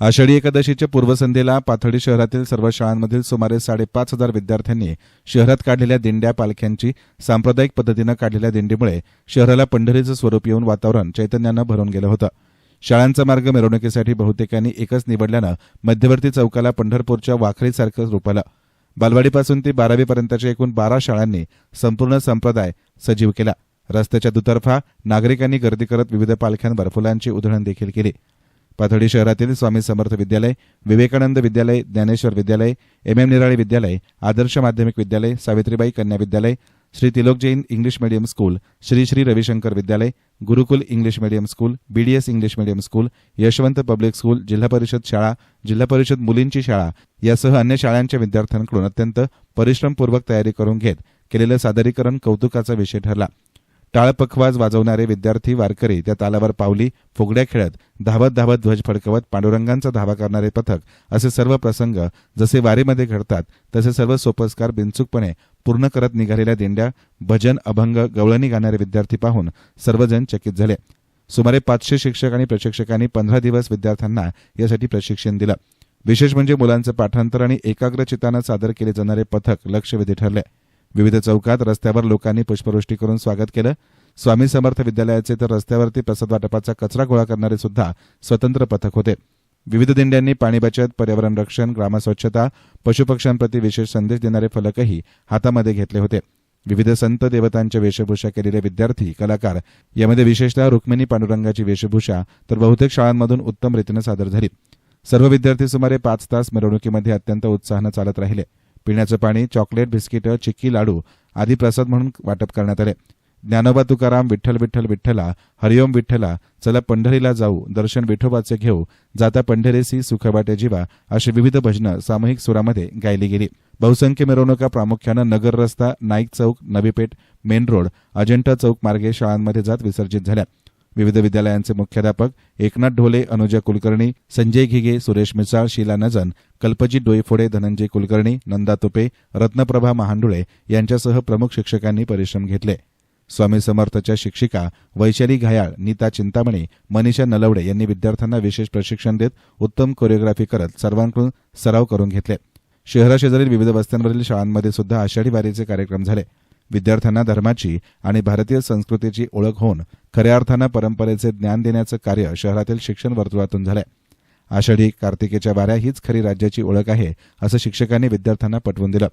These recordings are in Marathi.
आषाढी एकादशीच्या पूर्वसंध्येला पाथर्डी शहरातील सर्व शाळांमधील सुमारे साडेपाच हजार विद्यार्थ्यांनी शहरात काढलेल्या दिंड्या पालख्यांची सांप्रदायिक पद्धतीनं काढलेल्या दिंडीमुळे शहराला पंढरीचं स्वरूप येऊन वातावरण चैतन्यानं भरून गेलं होतं. शाळांचा मार्ग मिरवणुकीसाठी बहुतेकांनी एकच निवडल्यानं मध्यवर्ती चौकाला पंढरपूरच्या वाखरीसारखं रूप आलं बालवाडीपासून ते बारावीपर्यंतच्या एकूण बारा शाळांनी संपूर्ण संप्रदाय सजीव केला. रस्त्याच्या दुतर्फा नागरिकांनी गर्दी करत विविध पालख्यांवर फुलांची उधळण देखील केली. पाथर्डी शहरातील स्वामी समर्थ विद्यालय विवेकानंद विद्यालय ज्ञानेश्वर विद्यालय एम एम निराळे विद्यालय आदर्श माध्यमिक विद्यालय सावित्रीबाई कन्या विद्यालय Shri Tilok Jain English medium school Shri Shri Ravishankar विद्यालय Gurukul English medium school BDS English medium school Yashwant public school जिल्हा परिषद शाळा जिल्हा परिषद मुलींची शाळा यासह अन्य शाळांच्या विद्यार्थ्यांकडून अत्यंत परिश्रमपूर्वक तयारी करून घेत केलेलं सादरीकरण कौतुकाचा विषय ठरला. टाळपखवाज वाजवणारे विद्यार्थी वारकरी त्या तालावर पावली फुगड्या खेळत धावत धावत ध्वज फडकवत पांडुरंगांचा धावा करणारे पथक असे सर्व प्रसंग जसे वारीमध्ये घडतात तसे सर्व सोपस्कार बिनचूकपणे पूर्ण करत निघालेल्या दिंड्या भजन अभंग गवळणी गाणारे विद्यार्थी पाहून सर्वजण चकित झाले. सुमारे पाचशे शिक्षक आणि प्रशिक्षकांनी पंधरा दिवस विद्यार्थ्यांना यासाठी प्रशिक्षण दिलं. विशेष म्हणजे मुलांचं पाठांतर आणि एकाग्रचितानं सादर केले जाणारे पथक लक्षवेधी ठरले. विविध चौकात रस्त्यावर लोकांनी पुष्पवृष्टी करून स्वागत केलं. स्वामी समर्थ विद्यालयाचे तर रस्त्यावरती प्रसाद वाटपाचा कचरा गोळा करणारे सुद्धा स्वतंत्र पथक होते. विविध दिंड्यांनी पाणी बचत पर्यावरण रक्षण ग्रामस्वच्छता पशुपक्ष्यांप्रती विशेष संदेश देणारे फलकही हातामध्ये घेतले होते. विविध संत देवतांच्या वेशभूषा केलेले विद्यार्थी कलाकार यामध्ये विशेषतः रुक्मिणी पांडुरंगाची वेशभूषा तर बहुतेक शाळांमधून उत्तम रीतीनं सादर झाली. सर्व विद्यार्थी सुमारे पाच तास मिरवणुकीमध्ये अत्यंत उत्साहानं चालत राहिले. पिण्याचं पाणी चॉकलेट बिस्किटं चिक्की लाडू आदी प्रसाद म्हणून वाटप करण्यात आले. ज्ञानोबा तुकाराम विठ्ठल विठ्ठल विठ्ठला हरिओम विठ्ठला चला पंढरीला जाऊ दर्शन विठोबाचे घेऊ जाता पंढरेसी सुखवाटे जीवा अशी विविध भजनं सामूहिक सुरामध्ये गायली गेली. बहुसंख्य मिरवणुका प्रामुख्यानं नगर रस्ता नाईक चौक नवीपेठ मेन रोड अजिंठा चौक मार्गे शाळांमध्ये जात विसर्जित झाल्या. विविध विद्यालयांचे मुख्याध्यापक एकनाथ ढोले अनुजा कुलकर्णी संजय घिगे सुरेश मिसाळ शीला नजन कल्पजीत डोईफोडे धनंजय कुलकर्णी नंदा तुपे रत्नप्रभा महांडुळे यांच्यासह प्रमुख शिक्षकांनी परिश्रम घेतले. स्वामी समर्थच्या शिक्षिका वैशाली घायाळ नीता चिंतामणी मनीषा नलवडे यांनी विद्यार्थ्यांना विशेष प्रशिक्षण देत उत्तम कोरिओग्राफी करत सर्वांकडून सराव करून घेतले. शहराशेजारील विविध वस्त्यांवरील शाळांमध्ये सुद्धा आषाढी वारीचे कार्यक्रम झाले. विद्यार्थ्यांना धर्माची आणि भारतीय संस्कृतीची ओळख होऊन खऱ्या अर्थानं परंपरेचे ज्ञान देण्याचं कार्य शहरातील शिक्षण वर्तुळातून झालंय. आषाढी कार्तिकेच्या वाऱ्या हीच खरी राज्याची ओळख आहे असं शिक्षकांनी विद्यार्थ्यांना पटवून दिलं.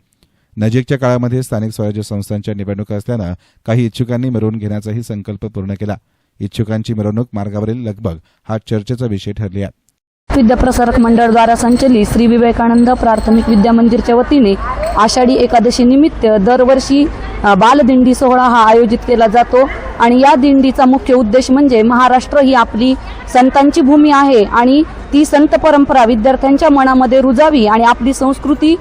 नजीकच्या काळामध्ये स्थानिक स्वराज्य संस्थांच्या निवडणुका असल्यानं काही इच्छुकांनी मिरवून घेण्याचाही संकल्प पूर्ण केला. इच्छुकांची मिरवणूक मार्गावरील लगबग हा चर्चेचा विषय ठरली आहे. विद्याप्रसारक मंडळ द्वारा संचलित श्री विवेकानंद प्राथमिक विद्या मंदिरच्या वतीने आषाढी एकादशी निमित्त दरवर्षी बालदिंडी सोहळा हा आयोजित केला जातो. आणि या दिंडीचा मुख्य उद्देश म्हणजे महाराष्ट्र ही आपली संतांची भूमी आहे आणि ती संत परंपरा विद्यार्थ्यांच्या मनामध्ये रुजावी आणि आपली संस्कृती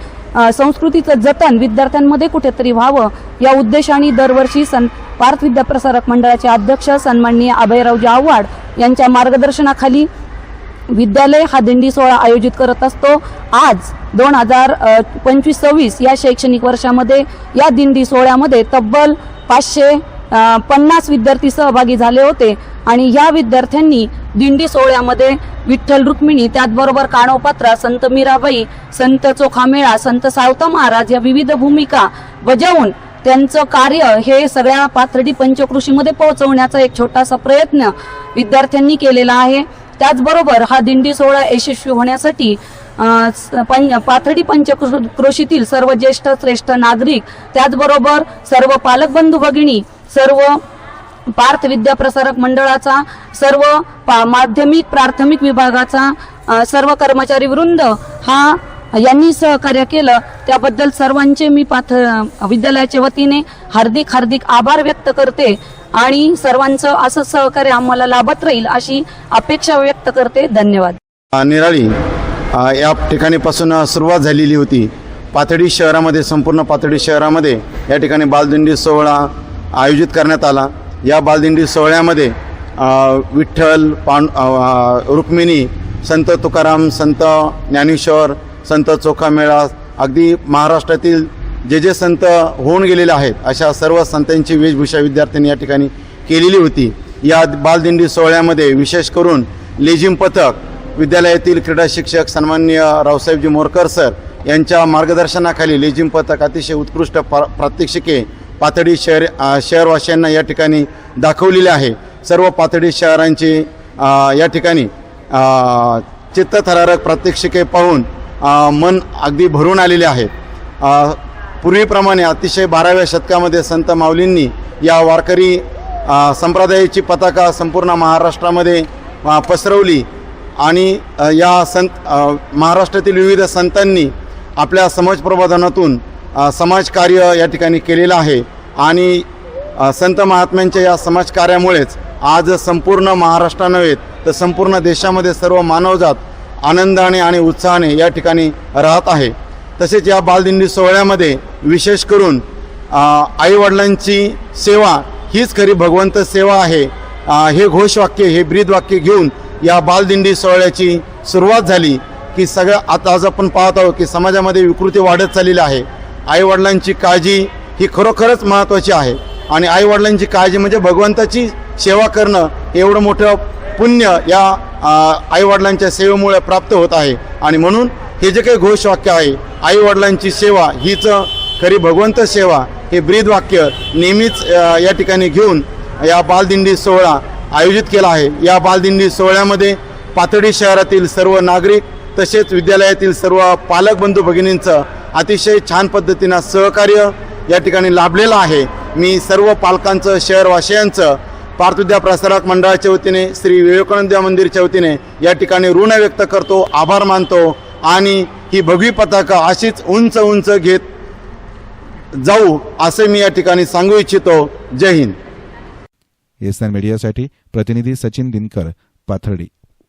संस्कृतीचं जतन विद्यार्थ्यांमध्ये कुठेतरी व्हावं या उद्देशाने दरवर्षी सन पार्थ विद्याप्रसारक मंडळाचे अध्यक्ष सन्माननीय अभयरावजी आव्हाड यांच्या मार्गदर्शनाखाली विद्यालय हा दिंडी सोहळा आयोजित करत असतो. आज दोन हजार पंचवीस सव्वीस या शैक्षणिक वर्षामध्ये या दिंडी सोहळ्यामध्ये तब्बल पाचशे पन्नास विद्यार्थी सहभागी झाले होते आणि या विद्यार्थ्यांनी दिंडी सोहळ्यामध्ये विठ्ठल रुक्मिणी त्याचबरोबर काणोपात्रा संत मीराबाई संत चोखामेळा संत सावता महाराज या विविध भूमिका बजावून त्यांचं कार्य हे सगळ्या पाथर्डी पंचकृषीमध्ये पोहोचवण्याचा एक छोटासा प्रयत्न विद्यार्थ्यांनी केलेला आहे. त्याचबरोबर हा दिंडी सोहळा यशस्वी होण्यासाठी अ, स- पाथर्डी पंचकृषीतील सर्व ज्येष्ठ श्रेष्ठ नागरिक त्याचबरोबर सर्व पालक बंधू भगिनी सर्व पार्थ विद्या प्रसारक मंडळाचा सर्व पा- माध्यमिक प्राथमिक विभागाचा सर्व कर्मचारी वृंद हा यांनी सहकार्य केलं. त्याबद्दल सर्वांचे मी पाथ विद्यालयाच्या वतीने हार्दिक हार्दिक आभार व्यक्त करते आणि सर्वांचं असं सहकार्य आम्हाला लाभत राहील अशी अपेक्षा व्यक्त करते. धन्यवाद. निराळी या ठिकाणीपासून सुरुवात झालेली होती. पाथडी शहरामध्ये संपूर्ण पाथडी शहरामध्ये या ठिकाणी बालदिंडी सोहळा आयोजित करण्यात आला. या बालदिंडी सोहळ्यामध्ये विठ्ठल पांड रुक्मिणी संत तुकाराम संत ज्ञानेश्वर संत चोखा मेळा अगदी महाराष्ट्रातील जे जे संत होऊन गेलेले आहेत अशा सर्व संतांची वेशभूषा विद्यार्थ्यांनी या ठिकाणी केलेली होती. या बालदिंडी सोहळ्यामध्ये विशेष करून लेझिम पथक विद्यालयातील क्रीडा शिक्षक सन्मान्य रावसाहेबजी मोरकर सर यांच्या मार्गदर्शनाखाली लेझिम पथक अतिशय उत्कृष्ट प्रा प्रात्यक्षिके पातळी शहर शहरवासियांना या ठिकाणी दाखवलेले आहे. सर्व पातळी शहरांची या ठिकाणी चित्तथरारक प्रात्यक्षिके पाहून मन अगदी भरून आलेले आहे. पूर्वीप्रमाणे अतिशय बाराव्या शतकामध्ये संत माऊलींनी या वारकरी संप्रदायाची पताका संपूर्ण महाराष्ट्रामध्ये पसरवली आणि या संत महाराष्ट्रातील विविध संतांनी आपल्या समाज प्रबोधनातून समाजकार्य या ठिकाणी केलेलं आहे आणि संत महात्म्यांच्या या समाजकार्यामुळेच आज संपूर्ण महाराष्ट्र तर संपूर्ण देशामध्ये सर्व मानवजात आनंदाने आणि उत्साहाने या ठिकाणी राहत आहे. तसेच या बालदिंडी सोहळ्यामध्ये विशेष करून आईवडिलांची सेवा हीच खरी भगवंत सेवा आहे. हे घोषवाक्य हे ब्रीदवाक्य घेऊन या बालदिंडी सोहळ्याची सुरुवात झाली की सगळं आता आज आपण पाहत आहोत की समाजामध्ये विकृती वाढत चाललेली आहे. आईवडिलांची काळजी ही खरोखरच महत्त्वाची आहे. आणि आईवडिलांची काळजी म्हणजे भगवंताची सेवा करणं एवढं मोठं पुण्य या आईवडिलांच्या सेवेमुळे प्राप्त होत आहे. आणि म्हणून हे जे काही घोषवाक्य आहे आईवडिलांची सेवा हीच खरी भगवंत सेवा हे ब्रीद वाक्य नेहमीच या ठिकाणी घेऊन या बालदिंडी सोहळा आयोजित केला आहे. या बालदिंडी सोहळ्यामध्ये पाथर्डी शहरातील सर्व नागरिक तसेच विद्यालयातील सर्व पालक बंधू भगिनींचं अतिशय छान पद्धतीनं सहकार्य या ठिकाणी लाभलेलं आहे. मी सर्व पालकांचं शहरवासियांचं पार्थविद्या प्रसारक मंडळाच्या वतीने श्री विवेकानंद मंदिरच्या वतीने या ठिकाणी ऋण व्यक्त करतो आभार मानतो आणि ही भगवी पताका अशीच उंच उंच घेत जाऊ असे मी या ठिकाणी सांगू इच्छितो. जय हिंद. एस मीडियासाठी प्रतिनिधी सचिन दिनकर पाथर्डी.